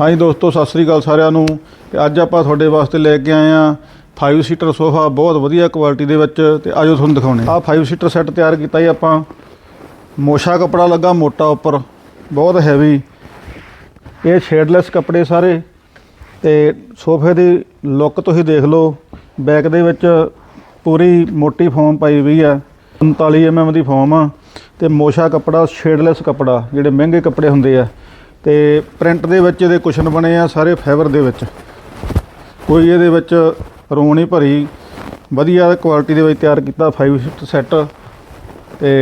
ਹਾਂਜੀ ਦੋਸਤੋ, ਸਤਿ ਸ੍ਰੀ ਅਕਾਲ ਸਾਰਿਆਂ ਨੂੰ। ਤੇ ਅੱਜ ਆਪਾਂ ਤੁਹਾਡੇ ਵਾਸਤੇ ਲੈ ਕੇ ਆਏ ਆ 5 ਸੀਟਰ ਸੋਫਾ, ਬਹੁਤ ਵਧੀਆ ਕੁਆਲਿਟੀ ਦੇ ਵਿੱਚ। ਤੇ ਆਜੋ ਤੁਹਾਨੂੰ ਦਿਖਾਉਣੇ ਆ 5 ਸੀਟਰ ਸੈੱਟ ਤਿਆਰ ਕੀਤਾ ਜੀ ਆਪਾਂ। ਮੋਸ਼ਾ ਕੱਪੜਾ ਲੱਗਾ ਮੋਟਾ ਉੱਪਰ, ਬਹੁਤ ਹੈਵੀ ਇਹ ਸ਼ੇਡਲੈਸ ਕੱਪੜੇ ਸਾਰੇ। ਤੇ ਸੋਫੇ ਦੀ ਲੁੱਕ ਤੁਸੀਂ ਦੇਖ ਲਓ ਬੈਕ ਦੇ ਵਿੱਚ ਪੂਰੀ ਮੋਟੀ ਫੋਮ ਪਾਈ ਹੋਈ ਆ। 39 mm ਦੀ ਫੋਮ ਆ। ਤੇ ਮੋਸ਼ਾ ਕੱਪੜਾ ਸ਼ੇਡਲੈਸ ਕੱਪੜਾ, ਜਿਹੜੇ ਮਹਿੰਗੇ ਕੱਪੜੇ ਹੁੰਦੇ ਆ। ਤੇ ਪ੍ਰਿੰਟ ਦੇ ਵਿੱਚ ਇਹਦੇ ਕੁਸ਼ਨ ਬਣੇ ਆ ਸਾਰੇ ਫਾਈਬਰ ਦੇ ਵਿੱਚ। ਕੋਈ ਇਹਦੇ ਵਿੱਚ ਰੋਂ ਨਹੀਂ ਭਰੀ। ਵਧੀਆ ਕੁਆਲਿਟੀ ਦੇ ਵਿੱਚ ਤਿਆਰ ਕੀਤਾ 5 ਸੀਟ ਸੈੱਟ ਤੇ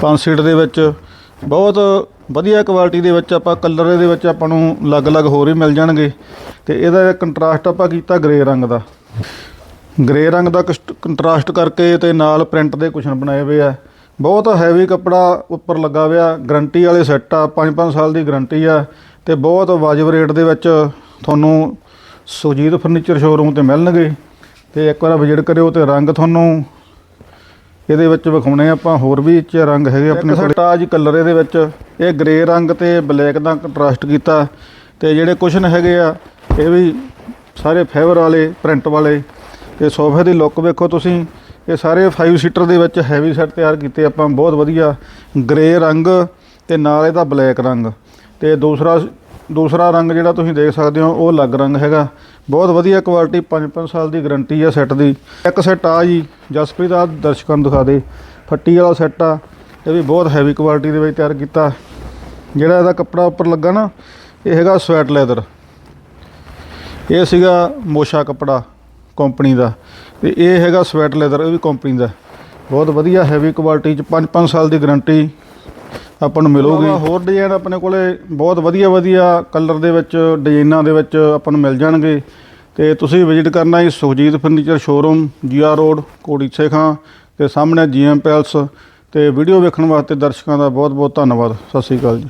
5 ਸੀਟ ਦੇ ਵਿੱਚ। ਬਹੁਤ ਵਧੀਆ ਕੁਆਲਿਟੀ ਦੇ ਵਿੱਚ ਆਪਾਂ ਕਲਰ ਇਹਦੇ ਵਿੱਚ ਆਪਾਂ ਨੂੰ ਅਲੱਗ-ਅਲੱਗ ਹੋਰ ਹੀ ਮਿਲ ਜਾਣਗੇ। ਤੇ ਇਹਦਾ ਕੰਟਰਾਸਟ ਆਪਾਂ ਕੀਤਾ ਗ੍ਰੇ ਰੰਗ ਦਾ। ਗ੍ਰੇ ਰੰਗ ਦਾ ਕੰਟਰਾਸਟ ਕਰਕੇ ਤੇ ਨਾਲ ਪ੍ਰਿੰਟ ਦੇ ਕੁਸ਼ਨ ਬਣਾਏ ਹੋਏ ਆ। ਬਹੁਤ ਹੈਵੀ ਕੱਪੜਾ ਉੱਪਰ ਲੱਗਾ ਹੋਇਆ ਗਰੰਟੀ ਵਾਲੇ ਸੈੱਟ ਆ 5-5 ਸਾਲ ਦੀ ਗਰੰਟੀ ਆ ਤੇ ਬਹੁਤ ਵਾਜਬ ਰੇਟ ਦੇ ਵਿੱਚ ਤੁਹਾਨੂੰ ਸੁਜੀਤ ਫਰਨੀਚਰ ਸ਼ੋਰੂਮ ਤੇ ਮਿਲਣਗੇ। ਤੇ ਇੱਕ ਵਾਰ ਵਿਜ਼ਿਟ ਕਰਿਓ ਤੇ ਰੰਗ ਤੁਹਾਨੂੰ ਇਹਦੇ ਵਿੱਚ ਵਿਖਾਉਣੇ ਆਪਾਂ ਹੋਰ ਵੀ ਚ ਰੰਗ ਹੈਗੇ ਆਪਣੇ ਕੋਲ। ਤਾਜ ਕਲਰ ਇਹਦੇ ਵਿੱਚ। ਇਹ ਗ੍ਰੇ ਰੰਗ ਤੇ ਬਲੈਕ ਦਾ ਕੰਟਰਾਸਟ ਕੀਤਾ। ਤੇ ਜਿਹੜੇ ਕੁਸ਼ਨ ਹੈਗੇ ਆ ਇਹ ਵੀ ਸਾਰੇ ਫਾਈਬਰ ਵਾਲੇ ਪ੍ਰਿੰਟ ਵਾਲੇ। ਤੇ ਸੋਫੇ ਦੀ ਲੁੱਕ ਵੇਖੋ ਤੁਸੀਂ। ਇਹ ਸਾਰੇ 5 ਸੀਟਰ ਦੇ ਵਿੱਚ ਹੈਵੀ ਸੈੱਟ ਤਿਆਰ ਕੀਤੇ ਆਪਾਂ, ਬਹੁਤ ਵਧੀਆ ਗ੍ਰੇ ਰੰਗ ਤੇ ਨਾਲ ਇਹਦਾ ਬਲੈਕ ਰੰਗ। ਤੇ ਦੂਸਰਾ ਦੂਸਰਾ ਰੰਗ ਜਿਹੜਾ ਤੁਸੀਂ ਦੇਖ ਸਕਦੇ ਹੋ, ਉਹ ਅਲੱਗ ਰੰਗ ਹੈਗਾ। ਬਹੁਤ ਵਧੀਆ ਕੁਆਲਿਟੀ 5-5 ਸਾਲ ਦੀ ਗਾਰੰਟੀ ਆ ਸੈੱਟ ਦੀ। ਇੱਕ ਸੈੱਟ ਆ ਜੀ, ਜਸਪ੍ਰੀਤ ਆ ਦਰਸ਼ਕਾਂ ਨੂੰ ਦਿਖਾ ਦੇ। ਫੱਟੀ ਵਾਲਾ ਸੈੱਟ ਆ, ਇਹ ਵੀ ਬਹੁਤ ਹੈਵੀ ਕੁਆਲਿਟੀ ਦੇ ਵਿੱਚ ਤਿਆਰ ਕੀਤਾ। ਜਿਹੜਾ ਇਹਦਾ ਕੱਪੜਾ ਉੱਪਰ ਲੱਗਾ ਨਾ, ਇਹ ਹੈਗਾ ਸਵੈਟ ਲੈਦਰ ਇਹ ਸੀਗਾ ਮੋਸ਼ਾ ਕੱਪੜਾ। ਕੰਪਨੀ ਦਾ। ਤੇ ਇਹ ਹੈਗਾ ਸਵੈਟ ਲੈਦਰ, ਇਹ ਵੀ ਕੰਪਨੀ ਦਾ। ਬਹੁਤ ਵਧੀਆ ਹੈਵੀ ਕੁਆਲਿਟੀ ਚ 5-5 ਸਾਲ ਦੀ ਗਾਰੰਟੀ ਆਪਾਂ ਨੂੰ ਮਿਲੂਗੀ। ਹੋਰ ਡਿਜ਼ਾਈਨ ਆਪਣੇ ਕੋਲੇ ਬਹੁਤ ਵਧੀਆ ਵਧੀਆ ਕਲਰ ਦੇ ਵਿੱਚ ਡਿਜ਼ਾਈਨਾਂ ਦੇ ਵਿੱਚ ਆਪਾਂ ਨੂੰ ਮਿਲ ਜਾਣਗੇ। ਤੇ ਤੁਸੀਂ ਵਿਜ਼ਿਟ ਕਰਨਾ ਹੈ ਸੁਖਜੀਤ ਫਰਨੀਚਰ ਸ਼ੋਰੂਮ ਜੀਆ ਰੋਡ ਕੋੜੀ ਖਾਂ। ਤੇ ਸਾਹਮਣੇ ਜੀਐਮ ਪੈਲਸ ਤੇ ਵੀਡੀਓ ਵੇਖਣ ਵਾਸਤੇ ਦਰਸ਼ਕਾਂ ਦਾ ਬਹੁਤ ਬਹੁਤ ਧੰਨਵਾਦ। ਸਤਿ ਸ੍ਰੀ ਅਕਾਲ ਜੀ।